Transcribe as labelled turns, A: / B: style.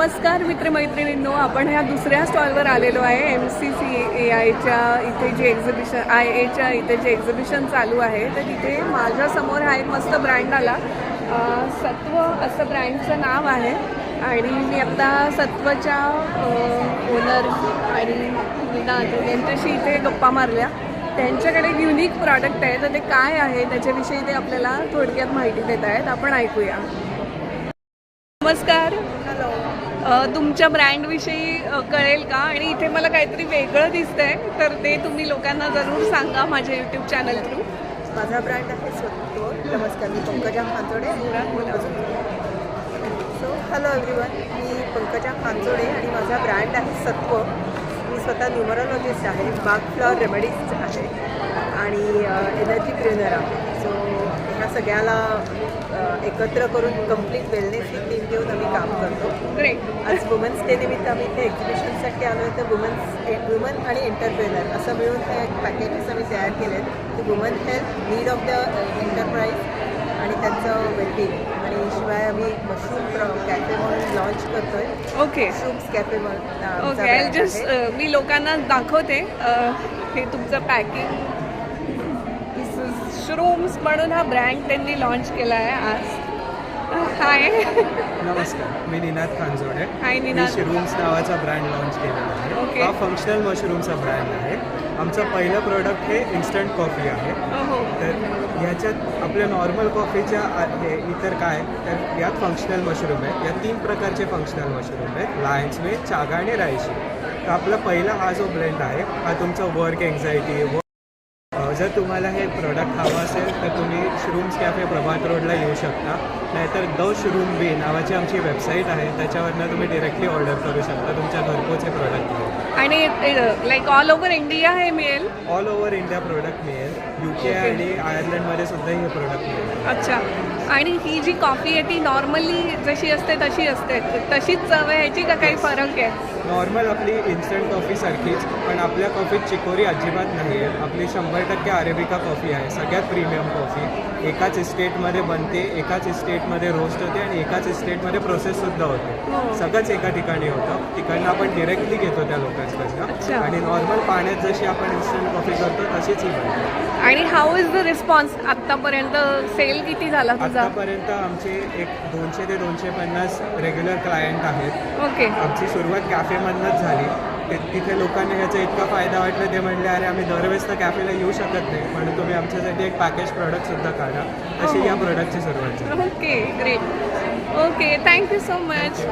A: नमस्कार मित्रमैत्रिणींनो आपण ह्या दुसऱ्या स्टॉलवर आलेलो आहे एम सी सी ए आयच्या इथे जे एक्झिबिशन आय एच्या इथे जे एक्झिबिशन चालू आहे तर तिथे माझ्यासमोर हा एक मस्त ब्रँड आला. सत्व असं ब्रँडचं नाव आहे आणि मी आत्ता सत्वच्या ओनर आणि यांच्याशी इथे गप्पा मारल्या. त्यांच्याकडे युनिक प्रॉडक्ट आहे तर ते काय आहे त्याच्याविषयी ते आपल्याला थोडक्यात माहिती देत आहेत. आपण ऐकूया. नमस्कार. हॅलो तुमच्या ब्रँडविषयी कळेल का? आणि इथे मला काहीतरी वेगळं दिसतंय तर ते तुम्ही लोकांना जरूर सांगा माझ्या यूट्यूब चॅनल थ्रू
B: माझा ब्रँड आहे स्वतो नमस्कार मी Pankaja Khanchode so hello everyone मी पंकजा खांचोडे आणि माझा ब्रँड आहे सत्व मी स्वतः न्युमरोलॉजिस्ट आहे बाग फ्लॉवर रेमेडीज आहे. आणि एनर्जी ट्रेनर आहे. सगळ्याला एकत्र करून कंप्लीट वेलनेसची टीम घेऊन आम्ही काम करतो.
A: ग्रेट
B: आज वुमन्स डे निमित्त आम्ही इथे एक्झिबिशनसाठी आलो आहे तर वुमन्स वुमन आणि एंटरप्रेनर असं मिळून हे पॅकेजेस आम्ही तयार केले आहेत की woman health need of the enterprise आणि त्यांचं वेलबिंग आणि शिवाय आम्ही मशरूम कॅफे म्हणून लॉन्च करतोय.
A: ओके
B: मशरूम्स कॅफे म्हणून
A: ओके जस्ट. मी लोकांना दाखवते. हे तुमचं पॅकिंग श्रूम्स म्हणून हा ब्रँड त्यांनी लॉन्च केला आहे आज. हाय
C: नमस्कार मी निनाद खानजोडे.
A: हाय निनाद.
C: शरूम्स नावाचा ब्रँड लॉन्च केलेला
A: ओके.
C: आहे हा फंक्शनल मशरूमचा ब्रँड आहे. आमचं पहिलं प्रोडक्ट हे इन्स्टंट कॉफी आहे.
A: हो
C: तर ह्याच्यात आपल्या नॉर्मल कॉफीच्या हे इतर काय तर यात फंक्शनल मशरूम आहे. या तीन प्रकारचे फंक्शनल मशरूम आहेत. लायन्स वेज चागा आणि रायशी तर आपला पहिला हा जो ब्लेंड आहे हा तुमचा वर्क एन्झायटी जर तुम्हाला हे प्रोडक्ट हवं असेल तर तुम्ही श्रूम्स कॅफे प्रभात रोडला येऊ शकता. नाहीतर द श्रूम बी नावाची आमची वेबसाईट आहे. त्याच्यावरनं तुम्ही डिरेक्टली ऑर्डर करू शकता तुमच्या घरपोच हे प्रोडक्ट मिळेल
A: आणि लाईक ऑल ओव्हर इंडिया हे मिळेल?
C: ऑल ओव्हर इंडिया प्रोडक्ट मिळेल. U K. आणि आयर्लंडमध्ये सुद्धा हे प्रोडक्ट मिळेल.
A: अच्छा. आणि ही जी कॉफी आहे ती नॉर्मली जशी असते तशी असते. तशीच चव आहे ह्याची का काही फरक आहे?
C: नॉर्मल आपली इन्स्टंट कॉफीसारखीच पण आपल्या कॉफीत चिकोरी अजिबात नाही आहे आपली शंभर टक्के अरेबिका कॉफी आहे. सगळ्यात प्रीमियम कॉफी एकाच इस्टेटमध्ये बनते एकाच इस्टेटमध्ये रोस्ट होते आणि एकाच इस्टेटमध्ये प्रोसेससुद्धा
A: हो.
C: होते. सगळंच एका ठिकाणी होतं. तिकडनं आपण डिरेक्टली घेतो त्या. लोकांकडनं. आणि नॉर्मल पाण्यात जशी आपण इन्स्टंट कॉफी करतो तशीच ही बनते.
A: आणि हाऊ इज द रिस्पॉन्स आत्तापर्यंत सेल किती झाला तुझा?
C: आतापर्यंत आमचे एक दोनशे ते दोनशे पन्नास रेग्युलर क्लायंट आहेत.
A: ओके
C: आमची सुरुवात कॅफेमधनंच झाली. तिथे लोकांना ह्याचा इतका फायदा वाटला ते म्हणले अरे आम्ही दरवेळेस तर कॅफेला येऊ शकत नाही म्हणून तुम्ही आमच्यासाठी एक पॅकेज प्रॉडक्टसुद्धा काढा. तशी या प्रोडक्टची सुरुवात झाली.
A: Okay great okay thank you so much